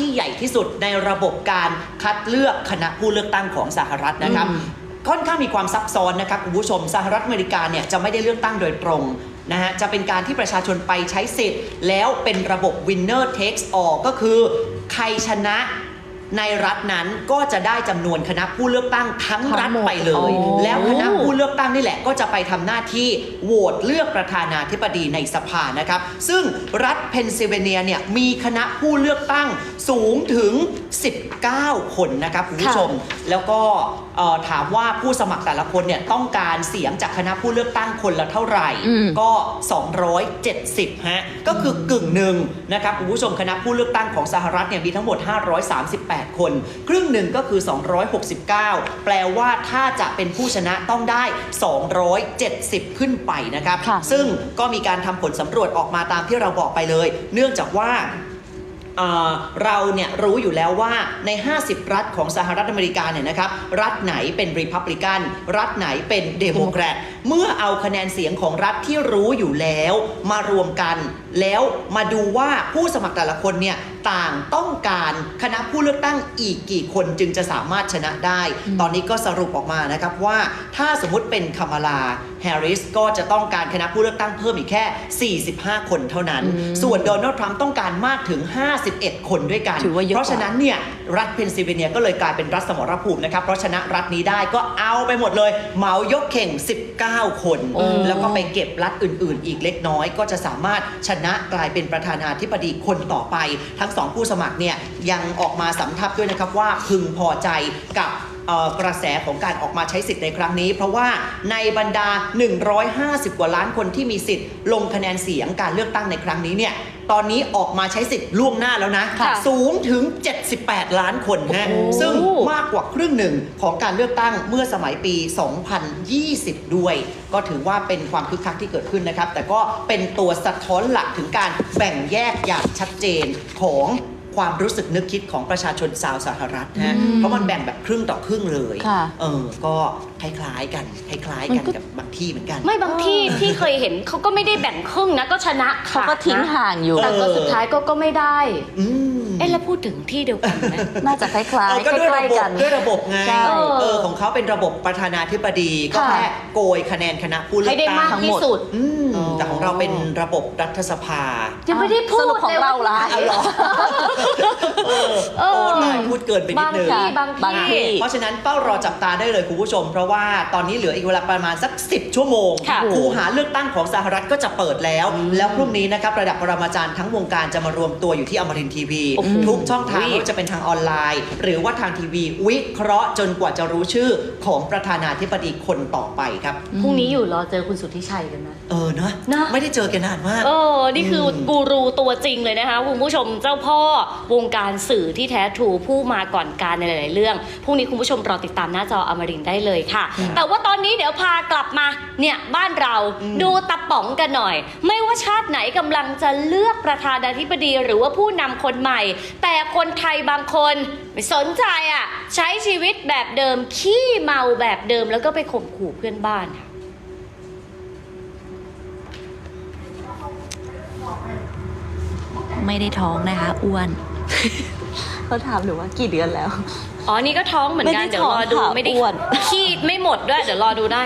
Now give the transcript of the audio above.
ที่ใหญ่ที่สุดในระบบการคัดเลือกคณะผู้เลือกตั้งของสหรัฐนะครับอืมค่อนข้างมีความซับซ้อนนะครับคุณผู้ชมสหรัฐอเมริกาเนี่ยจะไม่ได้เลือกตั้งโดยตรงนะฮะจะเป็นการที่ประชาชนไปใช้สิทธิ์ แล้วเป็นระบบ winner takes all ก็คือ ใครชนะ ในรัฐนั้นก็จะได้จำนวนคณะผู้เลือกตั้งทั้งรัฐทั้งหมดไปเลยอ๋อแล้วคณะผู้เลือกตั้งนี่แหละก็จะไปทำหน้าที่โหวตเลือกประธานาธิบดีในสภานะครับ ซึ่งรัฐเพนซิลเวเนียเนี่ยมีคณะผู้เลือกตั้งสูงถึง 19 คนนะครับคุณผู้ชม แล้วก็เอ่อถามว่าผู้สมัครแต่ละคนเนี่ยต้องการเสียงจากคณะผู้เลือกตั้งคนละเท่าไหร่ อืม ก็ 270 ฮะ ก็คือกึ่งหนึ่งนะครับคุณผู้ชมคณะผู้เลือกตั้งของสหรัฐเนี่ยมีทั้งหมด 538คน ครึ่งหนึ่งก็คือ 269 แปลว่าถ้าจะเป็นผู้ชนะต้องได้ 270 ขึ้นไปนะครับค่ะซึ่งก็มีการทำผลสำรวจออกมาตามที่เราบอกไปเลย เนื่องจากว่าเอ่อเราเนี่ยรู้อยู่แล้วว่าใน 50 รัฐของสหรัฐอเมริกาเนี่ยนะครับ รัฐไหนเป็นรีพับลิกัน รัฐไหนเป็นเดโมแครต เมื่อเอาคะแนนเสียงของรัฐที่รู้อยู่แล้วมารวมกัน แล้วมาดูว่าผู้สมัครแต่ละคนเนี่ยต่างต้องการคณะผู้เลือกตั้งอีกกี่คนจึงจะสามารถชนะได้ ตอนนี้ก็สรุปออกมานะครับว่าถ้าสมมุติเป็นคามาลาแฮร์ริสก็จะต้องการคณะผู้เลือกตั้งเพิ่มอีกแค่ 45 คนเท่านั้นอืมส่วนโดนัลด์ทรัมป์ต้องการมากถึง 51 คนด้วยกันถือว่าเยอะเพราะฉะนั้นเนี่ยรัฐเพนซิลเวเนียก็เลยกลายเป็นรัฐสมรภูมินะครับ เพราะชนะรัฐนี้ได้ก็เอาไปหมดเลยเหมายกเข่ง 19 คนโอ้แล้วก็ไปเก็บรัฐอื่น ๆ อีกเล็กน้อยก็จะสามารถชนะกลายเป็นประธานาธิบดีคนต่อไป ทั้งสองผู้สมัครเนี่ยยังออกมาสำทับด้วยนะครับว่าพึงพอใจกับ กระแสของการออกมาใช้สิทธิ์ในครั้งนี้ เพราะว่าในบรรดา 150 กว่าล้านคนที่มีสิทธิ์ ลงคะแนนเสียงการเลือกตั้งในครั้งนี้เนี่ยตอนนี้ออกมาใช้สิทธิ์ล่วงหน้าแล้วนะ ค่ะสูงถึง 78 ล้านคนฮะโอ้โห ซึ่งมากกว่าครึ่งหนึ่งของการเลือกตั้งเมื่อสมัยปี 2020 ด้วย ก็ถือว่าเป็นความคึกคักที่เกิดขึ้นนะครับ แต่ก็เป็นตัวสะท้อนหลักถึงการแบ่งแยกอย่างชัดเจนของ ความรู้สึกนึกคิดของประชาชนชาวสหรัฐนะฮะอืมเพราะมันแบ่งแบบครึ่งต่อครึ่งเลยค่ะเออก็คล้ายๆกันคล้ายๆกันมันก็ กับบางที่เหมือนกัน ไม่บางที่ที่เคยเห็นเขาก็ไม่ได้แบ่งครึ่งนะก็ชนะเขาขาดก็ทิ้งนะห่างอยู่ แต่ก็สุดท้ายก็ก็ไม่ได้ อืม เอ๊ะแล้วพูดถึงที่เดียวกันไหม น่าจะคล้ายเออๆก็ด้วยใกล้ระบบๆกัน ด้วยระบบไงใช่เออของเขาเป็นระบบประธานาธิบดีก็ค่ะ แค่โกยคะแนนคณะผู้เลืให้อกได้ตั้มากงที่สุด อืมอ๋อแต่ของเราเป็นระบบรัฐสภายังไม่ได้พูดสรุปของลยเราว่าล่ะเอาเหรอเออเออโอ้นายพูดเกินไปนิดนึงบางที่บางบางที่ที่เพราะฉะนั้นเป้ารอจับตาได้เลยคุณผู้ชม เพราะว่าตอนนี้เหลืออีกเวลาประมาณสัก 10 ชั่วโมงค่ะคูหาเลือกตั้งของสหรัฐก็จะเปิดแล้ว แล้วพรุ่งนี้นะครับระดับปรมาจารย์ทั้งวงการจะมารวมตัวอยู่ที่อมรินทีวีโอ้โหทุกช่องทางไม่ว่าจะเป็นทางออนไลน์ หรือว่าทางทีวี วิเคราะห์จนกว่าจะรู้ชื่อของประธานาธิบดีคนต่อไปครับพรุ่งนี้อยู่รอเจอคุณสุทธิชัยกันนะเออเนอะนะไม่ได้เจอกันนานมาก เออ นี่คืออมกูรูตัวจริงเลยนะคะคุณผู้ชมเจ้าพ่อวงการสื่อที่แท้ทรูผู้มาก่อนการในหลาย ๆ เรื่องพรุ่งนี้คุณผู้ชมรอติดตามหน้าจออมรินทร์ได้เลยค่ะ แต่ว่าตอนนี้เดี๋ยวพากลับมาเนี่ยบ้านเราอืมดูตะป๋องกันหน่อย ไม่ว่าชาติไหนกำลังจะเลือกประธานาธิบดีหรือว่าผู้นำคนใหม่ แต่คนไทยบางคนไม่สนใจอะใช้ชีวิตแบบเดิมขี้เมาแบบเดิมแล้วก็ไปข่มขู่เพื่อนบ้านค่ะ ไม่ได้ท้องนะคะ อ้วน เขาถามหนูว่ากี่เดือนแล้ว อ๋อ นี่ก็ท้องเหมือนกัน ไม่ได้เดี๋ยวรอดูท้องค่ะไม่ได้อ้วน ขี้ไม่หมดด้วย เดี๋ยวรอดูได้